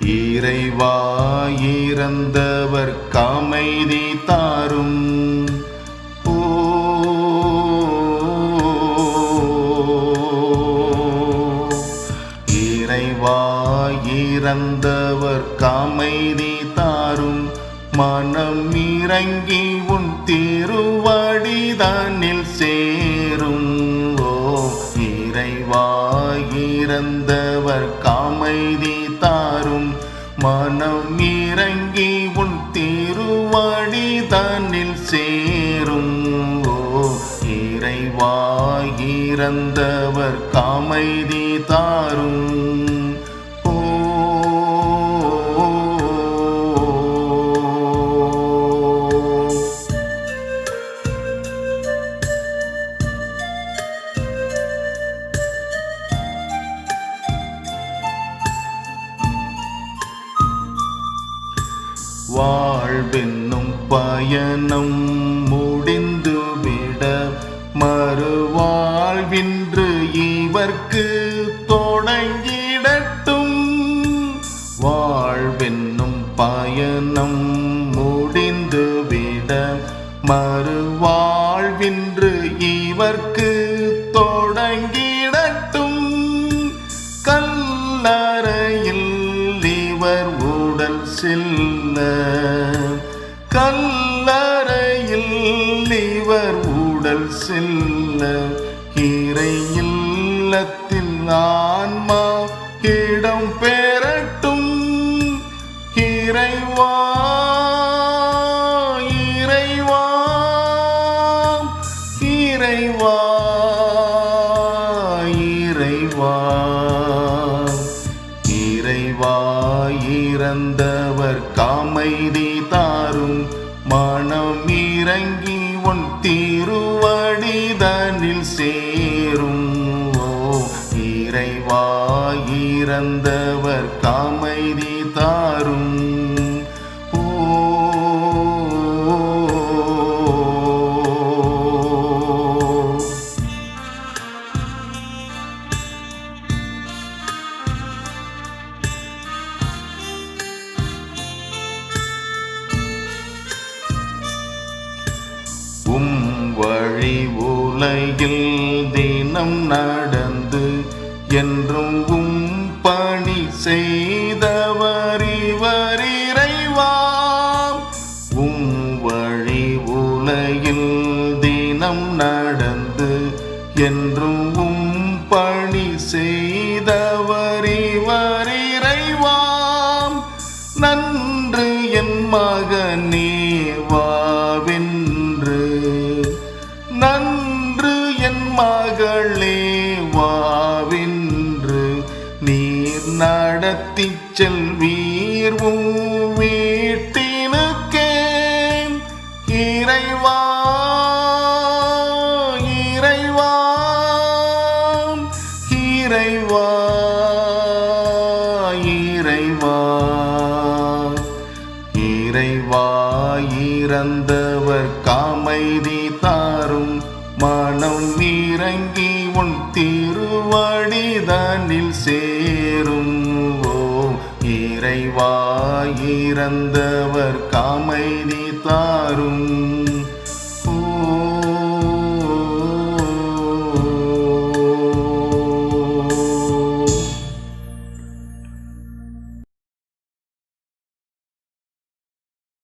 இறைவா இறந்தவர் காமைதி தாரும். ஓ இறைவா இறந்தவர் காமைதி தாரும். மனம் இறங்கி உன் திருவடிதானில் சேரும். ஓ இறைவா இறந்தவர் காமைதி இறங்கி உன் திருவடிதனில் சேரும் ஓ இறைவா காமைதி தாரும் வாழ்வென்னும் பயணம் முடிந்து விட மறுவாழ்வின்று இவர்க்கு தொடங்கிடட்டும். வாழ்வென்னும் பயணம் முடிந்து விட மறுவாழ்வின்று இவர்க்கு தொடங்கிடட்டும். கல்லறையில் இவர் உடல் செல்ல கல்லறையில் இவர் உடல் செல்ல. கீரை இல்லத்தில் ஆன்மா இடம் பெறட்டும். இறைவா இறைவா அமைதி தாரும். மனம் இறங்கி உன் திருவடிதனில் சேரும். ஓ இறைவா இறந்தவர் வழி உலகில் தினம் நடந்து என்றும் உம் பணி செய்தவர் இவர் இறைவா உம் வழி உலகில் தினம் நடந்து என்றும் உம் பணி செய்தவர் இவர் இறைவாம் நன்று என் மகனே நன்று என் மகளே வாவின்று நீர் நடத்தி செல்வீர். வீட்டினுக்கே இறைவா இறைவா இறைவா இறைவா. இறைவா இறந்தவர் காமைதி இறங்கி உன் திருவடிதனில் சேரும் ஓம் இறைவாயிறந்தவர் காமைதி தாரும்.